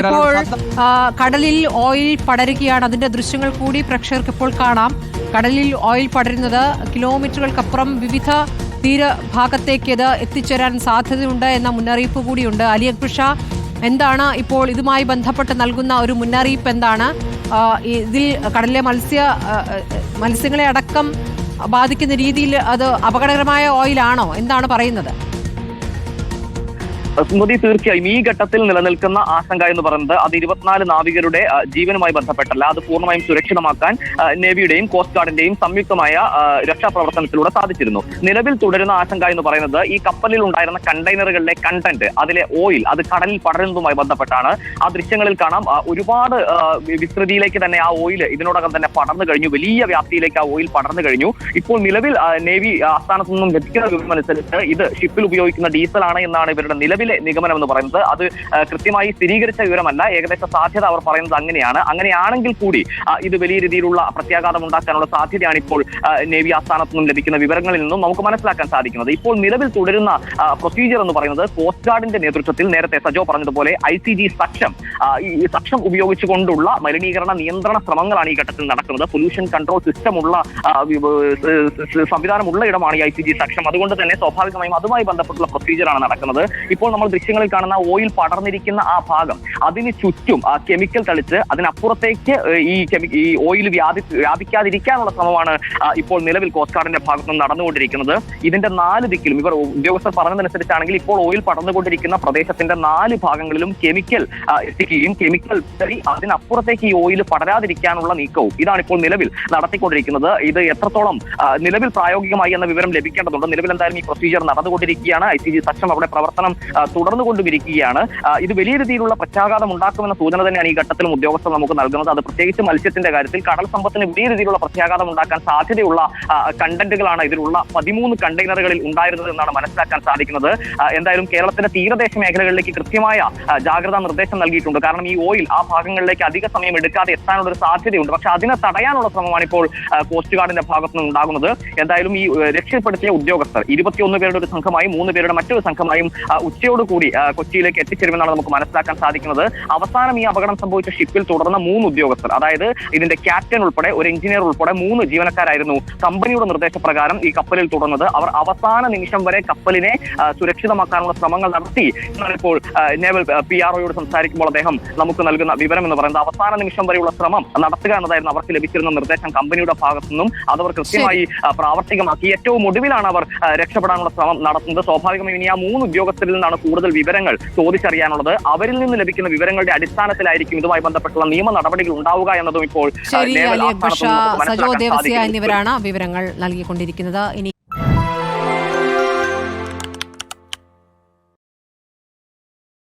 ഇപ്പോൾ കടലിൽ ഓയിൽ പടരുകയാണ്. അതിന്റെ ദൃശ്യങ്ങൾ കൂടി പ്രേക്ഷകർക്ക് ഇപ്പോൾ കാണാം. കടലിൽ ഓയിൽ പടരുന്നത് കിലോമീറ്ററുകൾക്കപ്പുറം വിവിധ തീരഭാഗത്തേക്ക് ഇത് എത്തിച്ചേരാൻ സാധ്യതയുണ്ട് എന്ന മുന്നറിയിപ്പ് കൂടിയുണ്ട്. അലി അക്ബർ ഷാ എന്താണ് ഇപ്പോൾ ഇതുമായി ബന്ധപ്പെട്ട് നൽകുന്ന ഒരു മുന്നറിയിപ്പ് എന്താണ്? ഇതിൽ കടലിലെ മത്സ്യ മത്സ്യങ്ങളെ അടക്കം ബാധിക്കുന്ന രീതിയിൽ അത് അപകടകരമായ ഓയിലാണോ? എന്താണ് പറയുന്നത്? സ്മൃതി തീർച്ചയായും ഈ ഘട്ടത്തിൽ നിലനിൽക്കുന്ന ആശങ്ക എന്ന് പറയുന്നത് അത് ഇരുപത്തിനാല് നാവികരുടെ ജീവനുമായി ബന്ധപ്പെട്ടല്ല. അത് പൂർണമായും സുരക്ഷിതമാക്കാൻ നേവിയുടെയും കോസ്റ്റ് ഗാർഡിന്റെയും സംയുക്തമായ രക്ഷാപ്രവർത്തനത്തിലൂടെ സാധിച്ചിരുന്നു. നിലവിൽ തുടരുന്ന ആശങ്ക എന്ന് പറയുന്നത് ഈ കപ്പലിൽ ഉണ്ടായിരുന്ന കണ്ടെയ്നറുകളിലെ കണ്ടന്റ് അതിലെ ഓയിൽ അത് കടലിൽ പടരുന്നതുമായി ബന്ധപ്പെട്ടാണ്. ആ ദൃശ്യങ്ങളിൽ കാണാം ഒരുപാട് വിസ്തൃതിയിലേക്ക് തന്നെ ആ ഓയിൽ ഇതിനോടകം തന്നെ പടർന്നു കഴിഞ്ഞു. വലിയ വ്യാപ്തിയിലേക്ക് ആ ഓയിൽ പടർന്നു കഴിഞ്ഞു. ഇപ്പോൾ നിലവിൽ നേവി ആസ്ഥാനത്തു നിന്നും ലഭിക്കുന്ന വിവരമനുസരിച്ച് ഇത് ഷിപ്പിൽ ഉപയോഗിക്കുന്ന ഡീസലാണ് എന്നാണ് ഇവരുടെ നിലവിലെ നിഗമനം എന്ന് പറയുന്നത് അത് കൃത്യമായി സ്ഥിരീകരിച്ച വിവരമല്ല. ഏകദേശ സാധ്യത അവർ പറയുന്നത് അങ്ങനെയാണ്. അങ്ങനെയാണെങ്കിൽ കൂടി ഇത് വലിയ രീതിയിലുള്ള പ്രത്യാഘാതം ഉണ്ടാക്കാനുള്ള സാധ്യതയാണ് ഇപ്പോൾ നേവി ആസ്ഥാനത്തു നിന്നും ലഭിക്കുന്ന വിവരങ്ങളിൽ നിന്നും നമുക്ക് മനസ്സിലാക്കാൻ സാധിക്കുന്നത്. ഇപ്പോൾ നിലവിൽ തുടരുന്ന പ്രൊസീജിയർ എന്ന് പറയുന്നത് കോസ്റ്റ് ഗാർഡിന്റെ നേതൃത്വത്തിൽ നേരത്തെ സജോ പറഞ്ഞതുപോലെ ഐ സി ജി സക്ഷം ഈ സക്ഷം ഉപയോഗിച്ചുകൊണ്ടുള്ള മലിനീകരണ നിയന്ത്രണ ശ്രമങ്ങളാണ് ഈ ഘട്ടത്തിൽ നടക്കുന്നത്. പൊല്യൂഷൻ കൺട്രോൾ സിസ്റ്റം ഉള്ള സംവിധാനമുള്ള ഇടമാണ് ഈ ഐ സി ജി സക്ഷം. അതുകൊണ്ട് തന്നെ സ്വാഭാവികമായും അതുമായി ബന്ധപ്പെട്ടുള്ള പ്രൊസീജിയറാണ് നടക്കുന്നത്. ഇപ്പോൾ നമ്മൾ ദൃശ്യങ്ങളിൽ കാണുന്ന ഓയിൽ പടർന്നിരിക്കുന്ന ആ ഭാഗം അതിന് ചുറ്റും ആ കെമിക്കൽ തളിച്ച് അതിനപ്പുറത്തേക്ക് ഈ കെമി ഈ ഓയിൽ വ്യാപി വ്യാപിക്കാതിരിക്കാനുള്ള ശ്രമമാണ് ഇപ്പോൾ നിലവിൽ കോസ്റ്റ് ഗാർഡിന്റെ ഭാഗത്ത് നിന്ന് നടന്നുകൊണ്ടിരിക്കുന്നത്. ഇതിന്റെ നാല് ദിക്കിലും ഇവർ ഉദ്യോഗസ്ഥർ പറഞ്ഞതനുസരിച്ചാണെങ്കിൽ ഇപ്പോൾ ഓയിൽ പടർന്നുകൊണ്ടിരിക്കുന്ന പ്രദേശത്തിന്റെ നാല് ഭാഗങ്ങളിലും കെമിക്കൽ എത്തിക്കുകയും കെമിക്കൽ അതിനപ്പുറത്തേക്ക് ഈ ഓയിൽ പടരാതിരിക്കാനുള്ള നീക്കവും ഇതാണ് ഇപ്പോൾ നിലവിൽ നടത്തിക്കൊണ്ടിരിക്കുന്നത്. ഇത് എത്രത്തോളം നിലവിൽ പ്രായോഗികമായി എന്ന വിവരം ലഭിക്കേണ്ടതുണ്ട്. നിലവിൽ എന്തായാലും ഈ പ്രൊസീജിയർ നടന്നുകൊണ്ടിരിക്കുകയാണ്. ഐ സി ജി സക്ഷം അവിടെ പ്രവർത്തനം ആ, തുടർന്നുകൊണ്ടിരിക്കുകയാണ് ഇത് വലിയ രീതിയിലുള്ള പ്രത്യാഘാതം ഉണ്ടാക്കുമെന്ന സൂചന തന്നെയാണ് ഈ ഘട്ടത്തിലും ഉദ്യോഗസ്ഥർ നമുക്ക് നൽകുന്നത്. അത് പ്രത്യേകിച്ച് മത്സ്യത്തിന്റെ കാര്യത്തിൽ കടൽ സമ്പത്തിന് വലിയ രീതിയിലുള്ള പ്രത്യാഘാതം ഉണ്ടാക്കാൻ സാധ്യതയുള്ള കണ്ടന്റുകളാണ് ഇതിലുള്ള പതിമൂന്ന് കണ്ടെയ്നറുകളിൽ ഉണ്ടായിരുന്നത് എന്നാണ് മനസ്സിലാക്കാൻ സാധിക്കുന്നത്. എന്തായാലും കേരളത്തിന്റെ തീരദേശ മേഖലകളിലേക്ക് കൃത്യമായ ജാഗ്രതാ നിർദ്ദേശം നൽകിയിട്ടുണ്ട്. കാരണം ഈ ഓയിൽ ആ ഭാഗങ്ങളിലേക്ക് അധിക സമയം എടുക്കാതെ എത്താനുള്ള ഒരു സാധ്യതയുണ്ട്. പക്ഷെ അതിനെ തടയാനുള്ള ശ്രമമാണ് ഇപ്പോൾ കോസ്റ്റ് ഗാർഡിന്റെ ഭാഗത്തു നിന്ന് ഉണ്ടാകുന്നത് എന്തായാലും ഈ രക്ഷപ്പെടുത്തിയ ഉദ്യോഗസ്ഥർ ഇരുപത്തിയൊന്ന് പേരുടെ ഒരു സംഘമായും മൂന്ന് പേരുടെ മറ്റൊരു സംഘമായും ആ, ആ, കൊച്ചിയിലേക്ക് എത്തിച്ചേരുമെന്നാണ് നമുക്ക് മനസ്സിലാക്കാൻ സാധിക്കുന്നത്. അവസാനം ഈ അപകടം സംഭവിച്ച ഷിപ്പിൽ തുടർന്ന മൂന്ന് ഉദ്യോഗസ്ഥർ അതായത് ഇതിന്റെ ക്യാപ്റ്റൻ ഉൾപ്പെടെ ഒരു എഞ്ചിനീയർ ഉൾപ്പെടെ മൂന്ന് ജീവനക്കാരായിരുന്നു. കമ്പനിയുടെ നിർദ്ദേശപ്രകാരം ഈ കപ്പലിൽ തുടർന്നത്. അവർ അവസാന നിമിഷം വരെ കപ്പലിനെ സുരക്ഷിതമാക്കാനുള്ള ശ്രമങ്ങൾ നടത്തി. എന്നാണ് ഇപ്പോൾ നേവൽ പി ആർ ഒയോട് സംസാരിക്കുമ്പോൾ അദ്ദേഹം നമുക്ക് നൽകുന്ന വിവരം എന്ന് പറയുന്നത് അവസാന നിമിഷം വരെയുള്ള ശ്രമം നടത്തുക എന്നതായിരുന്നു അവർക്ക് ലഭിച്ചിരുന്ന നിർദ്ദേശം കമ്പനിയുടെ ഭാഗത്തു നിന്നും അവർ കൃത്യമായി പ്രാവർത്തികമാക്കി. ഏറ്റവും ഒടുവിലാണ് അവർ രക്ഷപ്പെടാനുള്ള ശ്രമം നടത്തുന്നത്. സ്വാഭാവികമായും ഇനി ആ മൂന്ന് ഉദ്യോഗസ്ഥരിൽ നിന്നാണ് കൂടുതൽ വിവരങ്ങൾ ചോദിച്ചറിയാനുള്ളത് അവരിൽ നിന്ന് ലഭിക്കുന്ന വിവരങ്ങളുടെ അടിസ്ഥാനത്തിലായിരിക്കും ഇതുമായി ബന്ധപ്പെട്ടുള്ള നിയമ നടപടികൾ ഉണ്ടാവുക എന്നതും ഇപ്പോൾ സജോ ദേവസ്യ എന്നിവരാണ് വിവരങ്ങൾ നൽകിക്കൊണ്ടിരിക്കുന്നത്. ഇനി